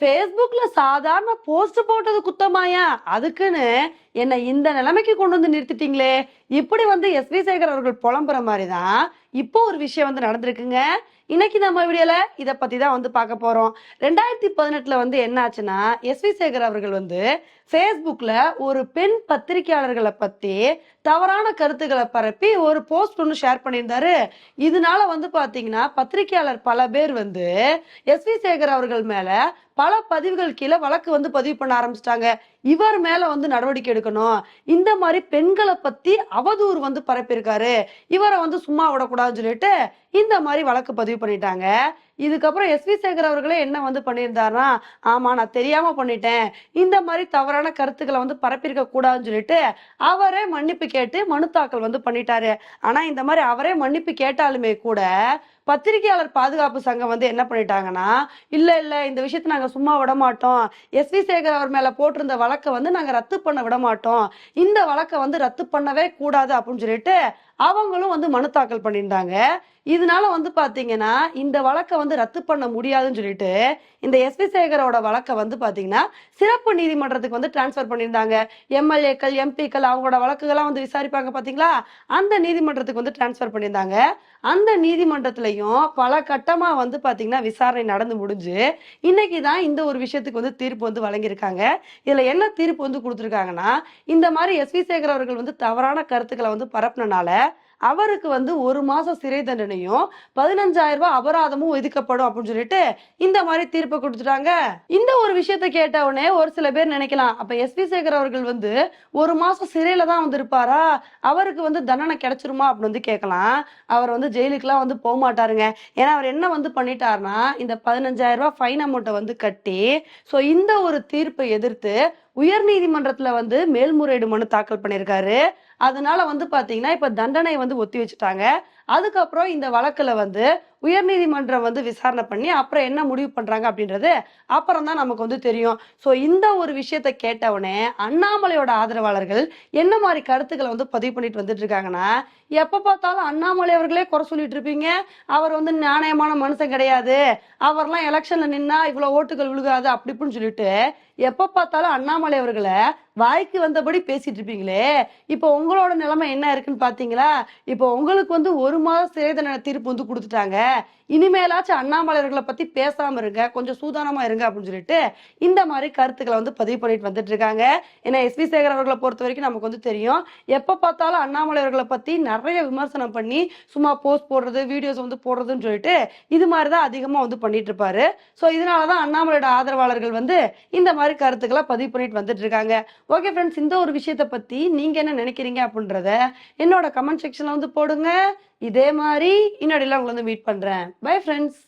ஃபேஸ்புக்ல சாதாரண போஸ்ட் போட்டது குத்தமாயா? அதுக்குன்னு என்னை இந்த நிலைமைக்கு கொண்டு வந்து நிறுத்திட்டீங்களே. இப்படி வந்து எஸ்வி சேகர் அவர்கள் புலம்புற மாதிரி தான் இப்போ ஒரு விஷயம் வந்து நடந்திருக்குங்க. இன்னைக்கு நம்ம வீடியோல இதை பத்தி தான் வந்து பார்க்க போறோம். ரெண்டாயிரத்தி பதினெட்டுல வந்து என்ன ஆச்சுன்னா எஸ்வி சேகர் அவர்கள் வந்து ஃபேஸ்புக்ல ஒரு பெண் பத்திரிகையாளர்களை பத்தி தவறான கருத்துக்களை பரப்பி ஒரு போஸ்ட் ஒன்று ஷேர் பண்ணியிருந்தாரு. இதனால வந்து பாத்தீங்கன்னா பத்திரிகையாளர் பல பேர் வந்து எஸ்வி சேகர் அவர்கள் மேல பல பதிவுகள் கீழே வழக்கு வந்து பதிவு பண்ண ஆரம்பிச்சிட்டாங்க. இவர் மேல வந்து நடவடிக்கை எடுக்கணும். இந்த மாதிரி பெண்களை பத்தி அவதூறு வந்து பரப்பியிருக்காரு. இவரை வந்து சும்மா விடக்கூடாதுன்னு சொல்லிட்டு இந்த மாதிரி வழக்கு பதிவு பண்ணிட்டாங்க. இதுக்கப்புறம் எஸ்வி சேகர் அவர்களே என்ன வந்து பண்ணியிருந்தாருன்னா ஆமா நான் தெரியாம பண்ணிட்டேன். இந்த மாதிரி தவறான கருத்துக்களை வந்து பரப்பியிருக்க கூடாதுன்னு சொல்லிட்டு அவரே மன்னிப்பு கேட்டு மனு தாக்கல் வந்து பண்ணிட்டாரு. ஆனா இந்த மாதிரி அவரே மன்னிப்பு கேட்டாலுமே கூட பத்திரிகையாளர் பாதுகாப்பு சங்கம் வந்து என்ன பண்ணிட்டாங்கன்னா இல்ல இல்ல இந்த விஷயத்தை நாங்க சும்மா விட மாட்டோம் எஸ்வி சேகர் அவர் மேல போட்டிருந்த வழக்கை வந்து நாங்க ரத்து பண்ண விட மாட்டோம் இந்த வழக்கை வந்து ரத்து பண்ணவே கூடாது அப்படின்னு சொல்லிட்டு அவங்களும் வந்து மனு தாக்கல் பண்ணியிருந்தாங்க. இதனால வந்து பாத்தீங்கன்னா இந்த வழக்கை வந்து ரத்து பண்ண முடியாதுன்னு சொல்லிட்டு இந்த எஸ்வி சேகரோட வழக்கை வந்து பாத்தீங்கன்னா சிறப்பு நீதிமன்றத்துக்கு வந்து டிரான்ஸ்பர் பண்ணியிருந்தாங்க. எம்எல்ஏக்கள் எம்பிக்கள் அவங்களோட வழக்குகள்லாம் வந்து விசாரிப்பாங்க பாத்தீங்களா? அந்த நீதிமன்றத்துக்கு வந்து டிரான்ஸ்பர் பண்ணியிருந்தாங்க. அந்த நீதிமன்றத்திலையும் பல கட்டமா வந்து பாத்தீங்கன்னா விசாரணை நடந்து முடிஞ்சு இன்னைக்கு தான் இந்த ஒரு விஷயத்துக்கு வந்து தீர்ப்பு வந்து வழங்கியிருக்காங்க. இதுல என்ன தீர்ப்பு வந்து கொடுத்துருக்காங்கன்னா இந்த மாதிரி எஸ்வி சேகர் அவர்கள் வந்து தவறான கருத்துக்களை வந்து பரப்புனனால அவருக்கு வந்து ஒரு மாசம் சிறை தண்டனையும் பதினஞ்சாயிரம் ரூபாய் அபராதமும் விதிக்கப்படும் அப்படின்னு சொல்லிட்டு இந்த மாதிரி தீர்ப்பை கொடுத்துட்டாங்க. இந்த ஒரு விஷயத்த கேட்ட உடனே ஒரு சில பேர் நினைக்கலாம் அப்ப எஸ்வி சேகர் அவர்கள் வந்து ஒரு மாசம் சிறையில தான் வந்திருப்பாரா? அவருக்கு வந்து தண்டனை கிடைச்சிருமா அப்படின்னு வந்து கேட்கலாம். அவர் வந்து ஜெயிலுக்குலாம் வந்து போக மாட்டாருங்க. ஏன்னா அவர் என்ன வந்து பண்ணிட்டாருன்னா இந்த பதினஞ்சாயிரம் ரூபாய் ஃபைன் அமௌண்ட்டை வந்து கட்டி ஸோ இந்த ஒரு தீர்ப்பை எதிர்த்து உயர் நீதிமன்றத்துல வந்து மேல்முறையீடு மனு தாக்கல் பண்ணியிருக்காரு. அதனால வந்து பாத்தீங்கன்னா இப்ப தண்டனை வந்து ஒத்தி வச்சுட்டாங்க. அதுக்கப்புறம் இந்த வழக்குல வந்து உயர்நீதிமன்றம் வந்து விசாரணை பண்ணி அப்புறம் என்ன முடிவு பண்றாங்க அப்படின்றது அப்புறம் தான் நமக்கு வந்து தெரியும். ஸோ இந்த ஒரு விஷயத்த கேட்டவுடனே அண்ணாமலையோட ஆதரவாளர்கள் என்ன மாதிரி கருத்துக்களை வந்து பதிவு பண்ணிட்டு வந்துட்டு இருக்காங்கன்னா எப்ப பார்த்தாலும் அண்ணாமலை அவர்களே குறை சொல்லிட்டு இருப்பீங்க. அவர் வந்து நாணயமான மனுஷன் கிடையாது. அவர்லாம் எலெக்ஷன்ல நின்னா இவ்வளவு ஓட்டுகள் விழுகாது அப்படி இப்படின்னு சொல்லிட்டு எப்ப பார்த்தாலும் அண்ணாமலை அவர்களை வாய்க்கு வந்தபடி பேசிட்டு இருப்பீங்களே. இப்போ உங்களோட நிலைமை என்ன இருக்குன்னு பாத்தீங்களா? இப்போ உங்களுக்கு வந்து ஒரு மாதம் சிறை தண்டனை தீர்ப்பு வந்து கொடுத்துட்டாங்க. இனிமேலாச்சும் அண்ணாமலையர்களை பத்தி பேசாம இருங்க. கொஞ்சம் சூதானமா இருங்க அப்படின்னு சொல்லிட்டு இந்த மாதிரி கருத்துக்களை வந்து பதிவு பண்ணிட்டு வந்துட்டு இருக்காங்க. ஏன்னா எஸ்வி சேகர் அவர்களை பொறுத்த வரைக்கும் நமக்கு வந்து தெரியும். எப்ப பார்த்தாலும் அண்ணாமலையர்களை பத்தி நிறைய விமர்சனம் பண்ணி சும்மா போஸ்ட் போடுறது வீடியோஸ் வந்து போடுறதுன்னு சொல்லிட்டு இது மாதிரி தான் அதிகமா வந்து பண்ணிட்டு இருப்பாரு. ஸோ இதனாலதான் அண்ணாமலையோட ஆதரவாளர்கள் வந்து இந்த மாதிரி கருத்துக்களை பதிவு பண்ணிட்டு வந்துட்டு இருக்காங்க. ஓகே ஃப்ரெண்ட்ஸ் இந்த ஒரு விஷயத்தை பத்தி நீங்க என்ன நினைக்கிறீங்க அப்படின்றத என்னோட கமெண்ட் செக்ஷன்ல வந்து போடுங்க. இதே மாதிரி இன்னொடையில உங்களை வந்து மீட் பண்றேன். Bye friends